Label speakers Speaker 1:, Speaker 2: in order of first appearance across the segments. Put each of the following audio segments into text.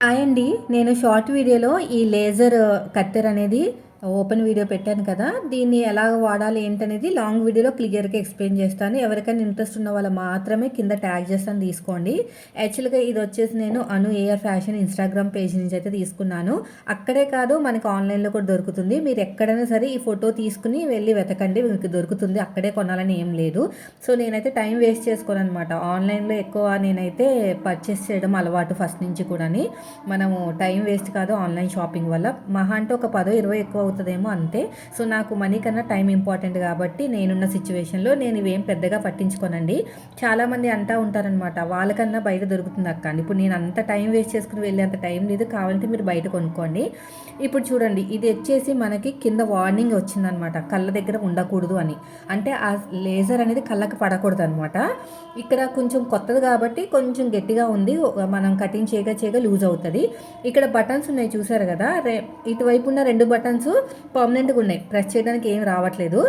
Speaker 1: Hi అండి. నేను short వీడియోలో ఈ లేజర్ కత్తెర అనేది ఓపెన్ వీడియో పెట్టాను కదా దీన్ని ఎలా వాడాలి ఏంటనేది లాంగ్ వీడియోలో క్లియర్గా ఎక్స్ప్లెయిన్ చేస్తాను. ఎవరికైనా ఇంట్రెస్ట్ ఉన్న వాళ్ళు మాత్రమే కింద ట్యాగ్ చేస్తాను తీసుకోండి. యాక్చువల్గా ఇది వచ్చేసి నేను Anu AR fashion Instagram page నుంచి అయితే తీసుకున్నాను. అక్కడే కాదు మనకి ఆన్లైన్లో కూడా దొరుకుతుంది. మీరు ఎక్కడైనా సరే ఈ ఫోటో తీసుకుని వెళ్ళి వెతకండి మీకు దొరుకుతుంది. అక్కడే కొనాలని ఏం లేదు. సో నేనైతే టైం వేస్ట్ చేసుకోను అనమాట ఆన్లైన్లో ఎక్కువ నేనైతే పర్చేస్ చేయడం అలవాటు ఫస్ట్ నుంచి కూడాని. మనము టైం వేస్ట్ కాదు ఆన్లైన్ షాపింగ్ వల్ల. మహా అంటే ఒక పదో ఇరవై ఎక్కువ అవుతుందేమో అంతే. సో నాకు మనీ కన్నా టైం ఇంపార్టెంట్ కాబట్టి నేనున్న సిచ్యువేషన్లో నేను ఇవేం పెద్దగా పట్టించుకోనండి. చాలామంది అంటా ఉంటారనమాట వాళ్ళకన్నా బయట దొరుకుతుంది అక్క. ఇప్పుడు నేను అంత టైం వేస్ట్ చేసుకుని వెళ్ళే అంత టైం లేదు కావాలంటే మీరు బయట కొనుక్కోండి. ఇప్పుడు చూడండి ఇది వచ్చేసి మనకి కింద వార్నింగ్ వచ్చిందనమాట కళ్ళ దగ్గర ఉండకూడదు అని. అంటే ఆ లేజర్ అనేది కళ్ళకి పడకూడదు అనమాట ఇక్కడ కొంచెం కొత్తది కాబట్టి కొంచెం గట్టిగా ఉంది మనం కటింగ్ చేయగా చేయగా లూజ్ అవుతుంది. ఇక్కడ బటన్స్ ఉన్నాయి చూసారు కదా? రే ఇటువైపు ఉన్న రెండు బటన్స్ పర్మనెంట్గా ఉన్నాయి. ప్రెస్ చేయడానికి ఏం రావట్లేదు.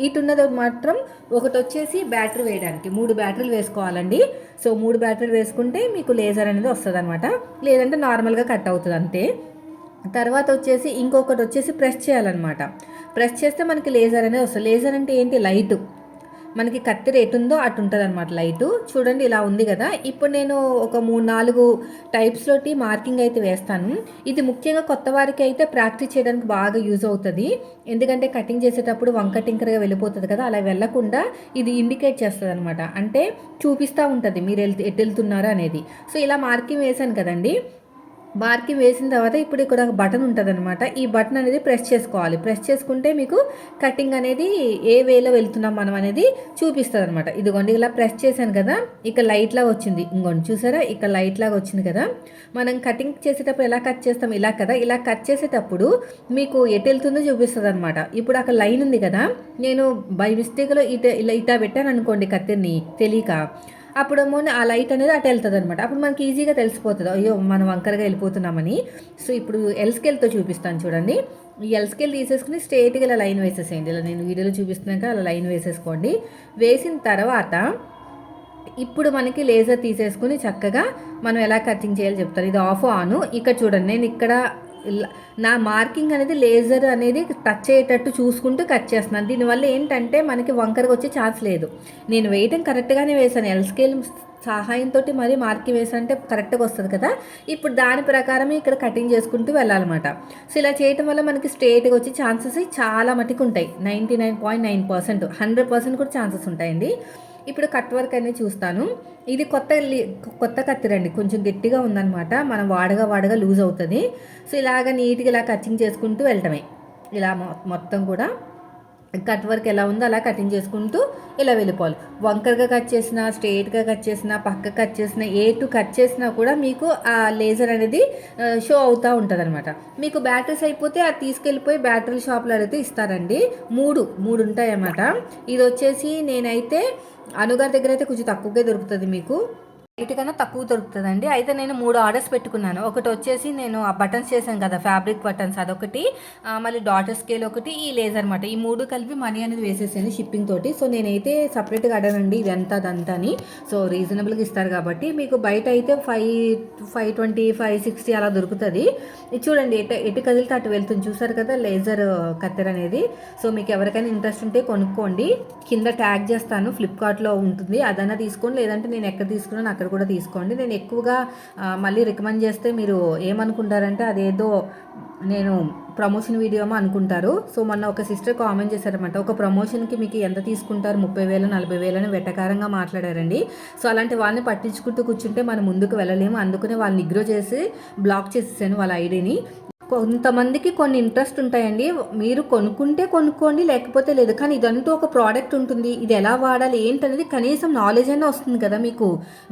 Speaker 1: ఇటున్నది మాత్రం ఒకటి వచ్చేసి బ్యాటరీ వేయడానికి. మూడు బ్యాటరీలు వేసుకోవాలండి. సో మూడు బ్యాటరీలు వేసుకుంటే మీకు లేజర్ అనేది వస్తుంది అనమాట లేదంటే నార్మల్గా కట్ అవుతుంది అంతే. తర్వాత వచ్చేసి ఇంకొకటి వచ్చేసి ప్రెస్ చేయాలన్నమాట. ప్రెస్ చేస్తే మనకి లేజర్ అనేది వస్తుంది. లేజర్ అంటే ఏంటి? లైట్ మనకి కత్తిర ఎటుందో అటు ఉంటుంది అనమాట లైటు. చూడండి ఇలా ఉంది కదా. ఇప్పుడు నేను ఒక మూడు నాలుగు టైప్స్లోటి మార్కింగ్ అయితే వేస్తాను. ఇది ముఖ్యంగా కొత్త వారికి అయితే ప్రాక్టీస్ చేయడానికి బాగా యూజ్ అవుతుంది. ఎందుకంటే కటింగ్ చేసేటప్పుడు వంక టింకరగా వెళ్ళిపోతుంది కదా. అలా వెళ్ళకుండా ఇది ఇండికేట్ చేస్తుంది అనమాట అంటే చూపిస్తూ ఉంటుంది మీరు ఎటు వెళ్తున్నారు అనేది. సో ఇలా మార్కింగ్ వేశాను కదండి. బార్కి వేసిన తర్వాత ఇప్పుడు ఇక్కడ ఒక బటన్ ఉంటుంది అనమాట ఈ బటన్ అనేది ప్రెస్ చేసుకోవాలి. ప్రెస్ చేసుకుంటే మీకు కటింగ్ అనేది ఏ వేలో వెళ్తున్నాం మనం అనేది చూపిస్తుంది అనమాట ఇదిగోండి ఇలా ప్రెస్ చేశాను కదా ఇక లైట్ లాగా వచ్చింది. ఇంకోండి చూసారా? ఇక లైట్ లాగా వచ్చింది కదా. మనం కటింగ్ చేసేటప్పుడు ఎలా కట్ చేస్తాం? ఇలా కదా. ఇలా కట్ చేసేటప్పుడు మీకు ఎటు వెళ్తుందో చూపిస్తుంది అనమాట ఇప్పుడు అక్కడ లైన్ ఉంది కదా. నేను బై మిస్టేక్లో ఇట ఇలా ఇటా పెట్టాను అనుకోండి కత్తిని తెలియక. అప్పుడు ఏమో ఆ లైట్ అనేది అటు వెళ్తుంది అనమాట అప్పుడు మనకి ఈజీగా తెలిసిపోతుంది. అయ్యో మనం వంకరగా వెళ్ళిపోతున్నామని. సో ఇప్పుడు ఎల్స్కెల్తో చూపిస్తాను చూడండి. ఈ ఎల్స్కెల్ తీసేసుకుని స్ట్రేట్గా ఇలా లైన్ వేసేసేయండి. ఇలా నేను వీడియోలో చూపిస్తున్నాక అలా లైన్ వేసేసుకోండి. వేసిన తర్వాత ఇప్పుడు మనకి లేజర్ తీసేసుకుని చక్కగా మనం ఎలా కటింగ్ చేయాలో చెప్తారు ఇది ఆఫ్ ఆను ఇక్కడ చూడండి. నేను ఇక్కడ నా మార్కింగ్ అనేది లేజర్ అనేది టచ్ అయ్యేటట్టు చూసుకుంటూ కట్ చేస్తున్నాను. దీనివల్ల ఏంటంటే మనకి వంకరగా వచ్చే ఛాన్స్ లేదు. నేను వేయటం కరెక్ట్గానే వేసాను ఎల్ స్కేల్ సహాయంతో మరి మార్కింగ్ వేసానంటే కరెక్ట్గా వస్తుంది కదా. ఇప్పుడు దాని ప్రకారం ఇక్కడ కటింగ్ చేసుకుంటూ వెళ్ళాలన్నమాట. సో ఇలా చేయటం వల్ల మనకి స్ట్రేట్గా వచ్చే ఛాన్సెస్ చాలా మటుకు ఉంటాయి. Ninety nine point nine percent hundred percent కూడా ఛాన్సెస్ ఉంటాయండి. ఇప్పుడు కట్ వర్క్ అనేది చూస్తాను. ఇది కొత్త కొత్త కత్తిరండి కొంచెం గట్టిగా ఉందనమాట మనం వాడగా వాడగా లూజ్ అవుతుంది. సో ఇలాగ నీట్గా ఇలా కచ్చింగ్ చేసుకుంటూ వెళ్ళటమే. ఇలా మొత్తం కూడా కట్ వర్క్ ఎలా ఉందో అలా కటింగ్ చేసుకుంటూ ఇలా వెళ్ళిపోవాలి. వంకరగా కట్ చేసినా స్ట్రేట్గా కట్ చేసినా పక్క కట్ చేసినా ఏ టు కట్ చేసినా కూడా మీకు ఆ లేజర్ అనేది షో అవుతూ ఉంటుంది అనమాట మీకు బ్యాటరీస్ అయిపోతే అది తీసుకెళ్ళిపోయి బ్యాటరీ షాప్లో అయితే ఇస్తారండి. మూడు మూడు ఉంటాయన్నమాట. ఇది వచ్చేసి నేనైతే అనుగారి దగ్గర అయితే కొంచెం తక్కువగా దొరుకుతుంది మీకు. వీటికన్నా తక్కువ దొరుకుతుందండి. అయితే నేను మూడు ఆర్డర్స్ పెట్టుకున్నాను. ఒకటి వచ్చేసి నేను ఆ బటన్స్ చేశాను కదా ఫ్యాబ్రిక్ బటన్స్ అదొకటి మళ్ళీ డాటర్ స్కేల్ ఒకటి ఈ లేజర్ అనమాట ఈ మూడు కలిపి మనీ అనేది వేసేసాను షిప్పింగ్ తోటి. సో నేనైతే సపరేట్గా అడగనండి ఇదంతా అదంతాని సో రీజనబుల్గా ఇస్తారు కాబట్టి మీకు బయట అయితే five five twenty five sixty అలా దొరుకుతుంది. ఇది చూడండి ఎటు ఎటు కదిలితే అటు వెళ్తుంది. చూసారు కదా లేజర్ కత్తెర అనేది. సో మీకు ఎవరికైనా ఇంట్రెస్ట్ ఉంటే కొనుక్కోండి. కింద ట్యాగ్ చేస్తాను ఫ్లిప్కార్ట్లో ఉంటుంది. అదన్నా తీసుకోండి. లేదంటే నేను ఎక్కడ తీసుకున్నాను అక్కడ కూడా తీసుకోండి. నేను ఎక్కువగా మళ్ళీ రికమెండ్ చేస్తే మీరు ఏమనుకుంటారంటే అదేదో నేను ప్రమోషన్ వీడియోమో అనుకుంటారు. సో మొన్న ఒక సిస్టర్ కామెంట్ చేశారనమాట ఒక ప్రమోషన్కి మీకు ఎంత తీసుకుంటారు? ముప్పై వేలు నలభై వేలని వెటకారంగా మాట్లాడారండి. సో అలాంటి వాళ్ళని పట్టించుకుంటూ కూర్చుంటే మనం ముందుకు వెళ్ళలేము. అందుకనే వాళ్ళని నిగ్రో చేసి బ్లాక్ చేసేసాను వాళ్ళ ఐడిని కొంతమందికి కొన్ని ఇంట్రెస్ట్ ఉంటాయండి. మీరు కొనుక్కుంటే కొనుక్కోండి లేకపోతే లేదు. కానీ ఇదంటూ ఒక ప్రోడక్ట్ ఉంటుంది. ఇది ఎలా వాడాలి ఏంటనేది కనీసం నాలెడ్జ్ అయినా వస్తుంది కదా మీకు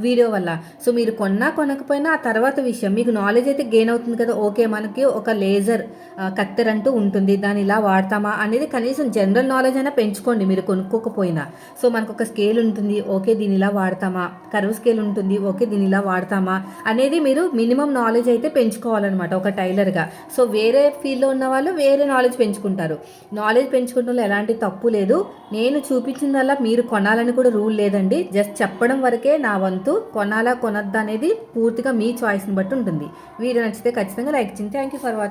Speaker 1: వీడియో వల్ల. సో మీరు కొన్నా కొనకపోయినా ఆ తర్వాత విషయం. మీకు నాలెడ్జ్ అయితే గెయిన్ అవుతుంది కదా. ఓకే మనకి ఒక లేజర్ కత్తెర అంటూ ఉంటుంది. దాన్ని ఇలా వాడతామా అనేది కనీసం జనరల్ నాలెడ్జ్ అయినా పెంచుకోండి మీరు కొనుక్కోకపోయినా. సో మనకు ఒక స్కేల్ ఉంటుంది. ఓకే దీని ఇలా వాడతామా? కరువు స్కేల్ ఉంటుంది. ఓకే దీని ఇలా వాడతామా? అనేది మీరు మినిమం నాలెడ్జ్ అయితే పెంచుకోవాలన్నమాట ఒక టైలర్గా. సో వేరే ఫీల్డ్లో ఉన్న వాళ్ళు వేరే నాలెడ్జ్ పెంచుకుంటారు. నాలెడ్జ్ పెంచుకుంటంలో ఎలాంటి తప్పు లేదు. నేను చూపించిందల్లా మీరు కొనాలని కూడా రూల్ లేదండి. జస్ట్ చెప్పడం వరకే నా వంతు. కొనాలా కొనద్దా అనేది పూర్తిగా మీ చాయిస్ని బట్టి ఉంటుంది. వీడియో నచ్చితే ఖచ్చితంగా లైక్ చేయండి. Thank you for watching